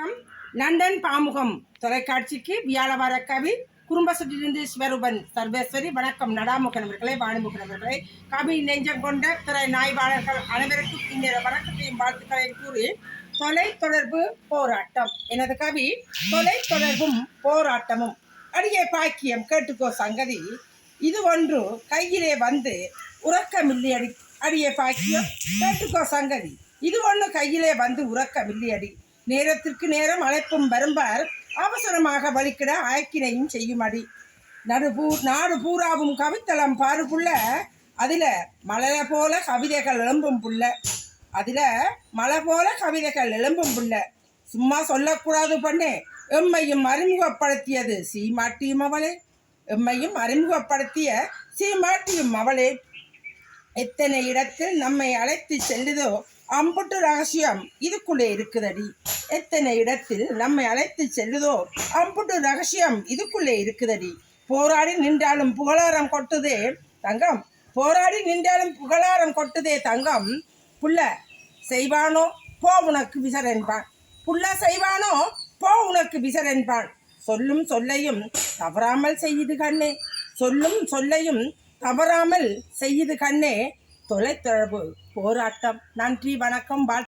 வணக்கம். லண்டன் பாமுகம் தொலைக்காட்சிக்கு வியாழவார கவி குடும்ப சுற்றிலிருந்து சிவரூபன் சர்வேஸ்வரி. வணக்கம். நடாமுகன் அவர்களே வாணிமுகன் அவர்களே. கவி நெஞ்சம் கொண்ட திரை நாய்வாளர்கள் அனைவருக்கும் இந்த வணக்கத்தையும் வாழ்த்துக்களையும் கூறி தொலை தொடர்பு போராட்டம். எனது கவி தொலை தொடர்பும் போராட்டமும். அடியே பாக்கியம் கேட்டுக்கோ சங்கதி. இது ஒன்று கையிலே வந்து உறக்கமில்லி அடி அடியே பாக்கியம் கேட்டுக்கோ சங்கதி. இது ஒன்று கையிலே வந்து உறக்கமில்லை அடி. நேரத்திற்கு நேரம் அழைப்பும் வரும்பார். அவசரமாக வலிக்கிட ஆக்கினையும் செய்யும் அடி நடுபூ நாடு பூராவும் கவித்தளம் பாருக்குள்ள அதில் மலரை போல கவிதைகள் எழும்பும் புள்ள. அதில் மலை போல கவிதைகள் எழும்பும் புள்ள. சும்மா சொல்லக்கூடாது பண்ணே எம்மையும் அறிமுகப்படுத்தியது சீமாட்டியும் அவளே. எம்மையும் அறிமுகப்படுத்திய சீமாட்டியும் அவளே. எத்தனை இடத்தில் நம்மை அழைத்து செல்லுதோ அம்புட்டு ரகசியம் இதுக்குள்ளே இருக்குதடி. எத்தனை இடத்தில் நம்மை அழைத்து செல்லுதோ அம்புட்டு ரகசியம் இதுக்குள்ளே இருக்குதடி. போராடி நின்றாலும் புகழாரம் கொட்டுதே தங்கம். போராடி நின்றாலும் புகழாரம் கொட்டுதே தங்கம். புள்ள செய்வானோ? போ உனக்கு விசரென்பான். புள்ள செய்வானோ? போ உனக்கு விசரென்பான். சொல்லும் சொல்லையும் தவறாமல் செய்யுது கண்ணே. சொல்லும் சொல்லையும் தவறாமல் செய்யுது கண்ணே. தொலைத்தொடர்பு போராட்டம். நன்றி வணக்கம் வாழ்